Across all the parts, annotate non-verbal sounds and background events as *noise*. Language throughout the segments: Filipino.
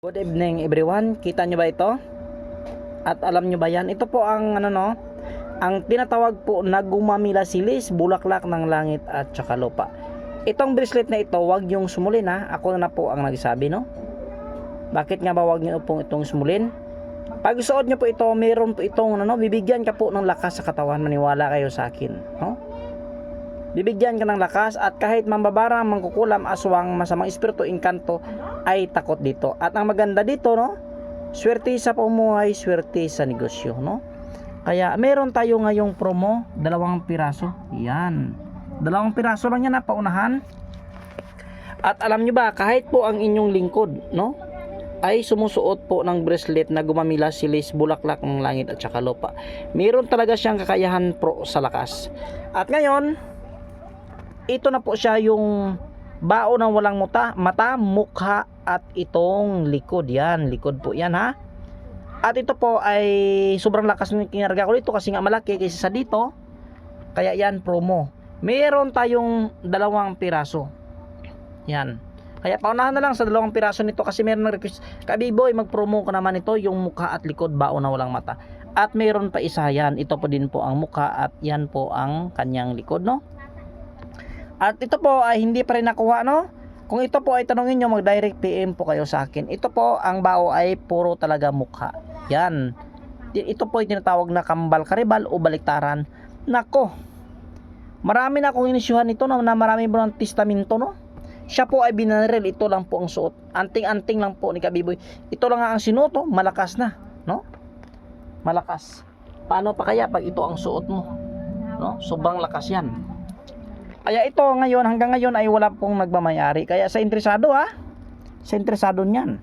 Good evening everyone. Kita nyo ba ito? At alam nyo ba yan? Ito po ang ano no? Ang tinatawag po na gumamila silis, bulaklak ng langit at saka lupa. Itong bracelet na ito, wag yung sumulin ha. Ako na po ang nagsabi no. Bakit nga ba wag nyo pong itong sumulin? Pag suot nyo po ito, meron po itong ano, bibigyan ka po ng lakas sa katawan. Maniwala kayo sa akin. No? Bibigyan ka ng lakas at kahit mambabarang, mangkukulam, aswang, masamang espiritu, inkanto, ay takot dito. At ang maganda dito, no? Swerte sa pumuhay, swerte sa negosyo, no? Kaya meron tayo ngayong promo, dalawang piraso. Yan. Dalawang piraso lang yan na paunahan. At alam nyo ba, kahit po ang inyong lingkod, no? ay sumusuot po ng bracelet na gumamila silis bulaklak ng langit at saka lupa. Meron talaga siyang kakayahan pro sa lakas. At ngayon, ito na po siya yung bao ng walang muta, mata, mukha at itong likod. Yan, likod po yan ha. At ito po ay sobrang lakas ng kinarga ko dito kasi nga malaki kaysa sa dito. Kaya yan promo. Meron tayong dalawang piraso. Yan. Kaya paunahan na lang sa dalawang piraso nito kasi meron ng request. Kabiboy, mag-promo ko naman ito yung mukha at likod bao na walang mata. At meron pa isa yan. Ito po din po ang mukha at yan po ang kanyang likod, no? At ito po ay hindi pa rin nakuha, no? Kung ito po ay tanongin nyo, mag-direct PM po kayo sa akin. Ito po, ang bao ay puro talaga mukha. Yan. Ito po ay tinatawag na kambal karibal o baliktaran. Nako, marami na akong inisyuhan nito na, na marami mo ng testamento, no? Siya po ay binaril, ito lang po ang suot. Anting-anting lang po ni Kabiboy. Ito lang ang sinuto, malakas na, no? Malakas. Paano pa kaya pag ito ang suot mo? No? Sobrang lakas yan. Kaya ito ngayon, hanggang ngayon ay wala pong nagmamayari. Kaya sa interesado ha, sa interesado niyan.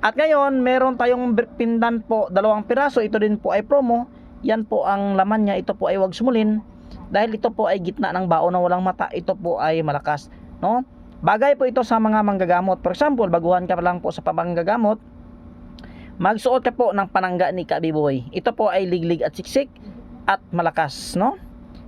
At ngayon, meron tayong pindan po, dalawang piraso. Ito din po ay promo. Yan po ang laman niya. Ito po ay wag sumulin. Dahil ito po ay gitna ng bao na walang mata. Ito po ay malakas. No? Bagay po ito sa mga manggagamot. For example, baguhan ka lang po sa pamanggagamot. Magsuot ka po ng panangga ni Kabiboy. Ito po ay liglig at siksik at malakas. No?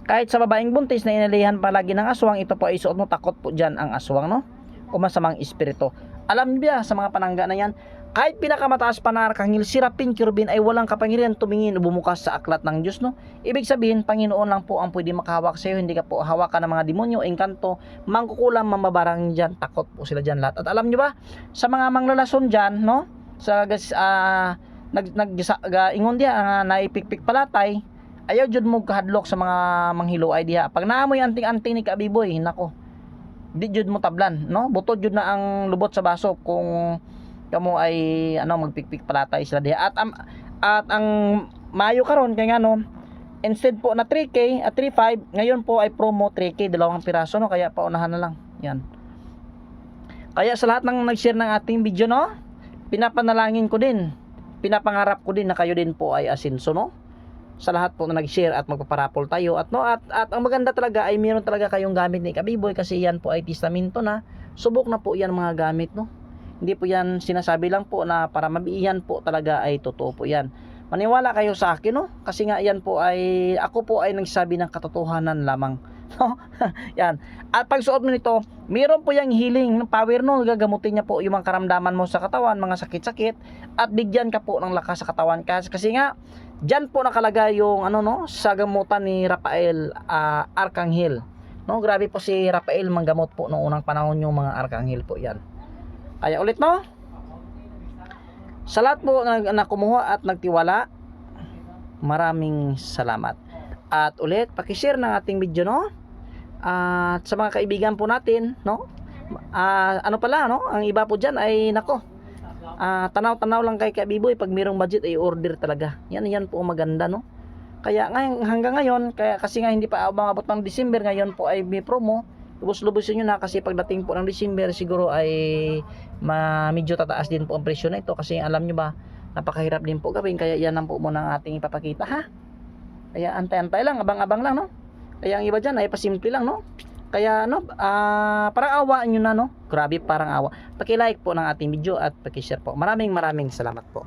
Kahit sa babaeng buntis na inalihan palagi ng aswang, ito po ay suot mo takot po dyan ang aswang. No? O masamang espiritu. Alam niyo ba sa mga panangga na yan, kahit pinakamataas pa na arkanghel, si Rapin Kirubin ay walang kapangyarihan tumingin o bumukas sa aklat ng Diyos, no? Ibig sabihin, Panginoon lang po ang pwede makahawak sa iyo, hindi ka po hawakan ng mga demonyo, engkanto, mangkukulam, mamabarang dyan, takot po sila dyan lahat. At alam nyo ba, sa mga manglalason dyan, no? Sa, uh, nag, nag, ga, ingon diya, uh, naipikpik palatay, ayaw jud mo kahadlok sa mga manghilo ay diha. Pag naamoy anting-anting ni Kabiboy, nako, di jud mo tablan no? Butod jud na ang lubot sa baso kung kamo ay ano magpikpik palatay sila diha. At am, at ang mayo karon kay ngano instead po na 3k at 3.5 ngayon po ay promo 3k dalawang piraso no? Kaya paunahan na lang. Yan. Kaya sa lahat ng nag-share ng ating video no? Pinapanalangin ko din. Pinapangarap ko din na kayo din po ay asinso no sa lahat po na nag-share at magpaparapol tayo. At no at, at ang maganda talaga ay meron talaga kayong gamit ni Kabiboy kasi yan po ay testamento na. Subok na po yan mga gamit no? Hindi po yan sinasabi lang po na para mabiiyan po talaga ay totoo po yan. Maniwala kayo sa akin no? Kasi nga yan po ay ako po ay nagsabi ng katotohanan lamang no *laughs* yan at pag suot mo nito meron po yung healing power no gagamutin niya po yung mga karamdaman mo sa katawan mga sakit-sakit at bigyan ka po ng lakas sa katawan kasi, kasi nga Diyan po nakalagay yung ano no sa gamutan ni Rafael uh, Arcangel. No, grabe po si Rafael manggamot po noong unang panahon yung mga Arcangel po 'yan. Kaya ulit no. Sa lahat po na, na kumuha at nagtiwala, maraming salamat. At ulit, paki-share ng ating video no. At sa mga kaibigan po natin, no? Uh, ano pala no, ang iba po diyan ay nako, uh, tanaw-tanaw lang kay Kabiboy pag mayroong budget ay order talaga. Yan yan po maganda no? Kaya ngayon, hanggang ngayon kaya kasi nga hindi pa umabot ng December ngayon po ay may promo. Lubos-lubosin nyo na kasi pagdating po ng December siguro ay ma, medyo tataas din po ang presyo na ito kasi alam nyo ba napakahirap din po gawin kaya yan lang po muna ang ating ipapakita ha kaya antay-antay lang abang-abang lang no kaya ang iba dyan ay pasimple lang no kaya ano, uh, parang awa nyo na no. Grabe parang awa. Paki-like po ng ating video at paki-share po. Maraming maraming salamat po.